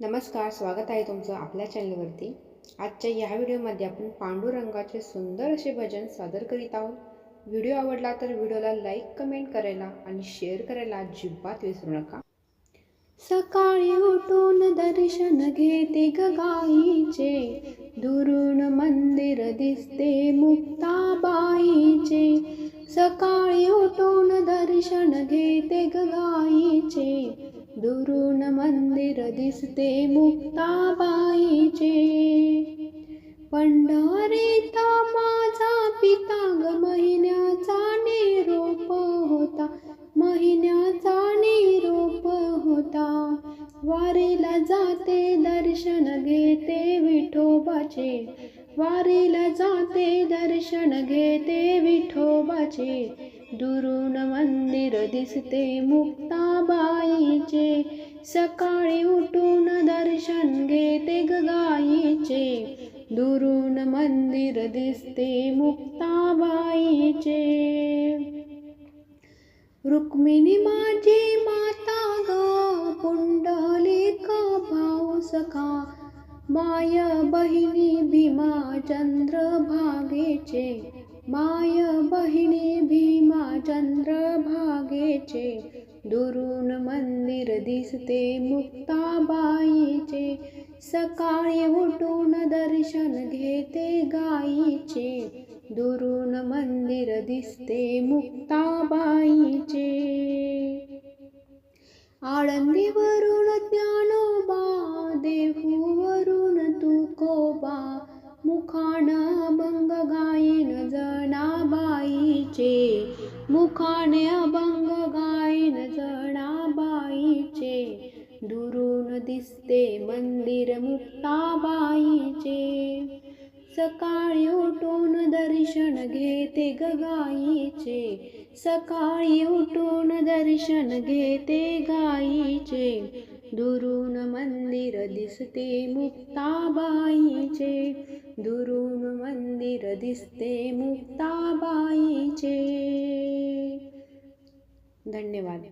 नमस्कार स्वागत आहे तुमचं आपल्या चॅनलवरती. आजच्या या व्हिडिओमध्ये आपण पांडुरंगाचे सुंदर असे भजन सादर करीत आहोत. व्हिडिओ आवडला तर व्हिडिओला लाईक कमेंट करायला आणि शेअर करायला अजिबात विसरू नका. सकाळी उठून दर्शन घेते गाईचे. दुरून मंदिर दिसते मुक्ताबाईचे. सकाळी उठून दर्शन घेते गाईचे. दुरून मंदिर दिसते मुक्ताबाईचे. पंढरीता माझा पिता ग महिन्याचा निरोप होता. महिन्याचा निरोप होता. वारीला जाते दर्शन घेते विठोबाचे. वारीला जाते दर्शन घेते विठोबाचे. दुरून मंदिर दिसते मुक्ताबाईचे. सकाळी उठून दर्शन घेते गाईचे दुरून मंदिर दिसते मुक्ताबाईचे. रुक्मिणी माझी माता ग पुंडलिक भाऊ सखा. माय बहिणी भीमा चंद्र भागेचे माय बहिणी चंद्रभागेचे दुरून मंदिर दिसते मुक्ताबाईचे. सकाळी उठून दर्शन घेते गाईचे. दुरून मंदिर दिसते मुक्ताबाईचे. आळंदीवर मुखाने अभंग गायन जणाबाईचे दुरून दिसते मंदिर मुक्ताबाईचे. सकाळी उठून दर्शन घेते गाईचे सकाळी उठून दर्शन घेते गाईचे. दुरून मंदिर दिसते मुक्ताबाईचे. दुरून मंदिर दिसते मुक्ताबाईचे. धन्यवाद.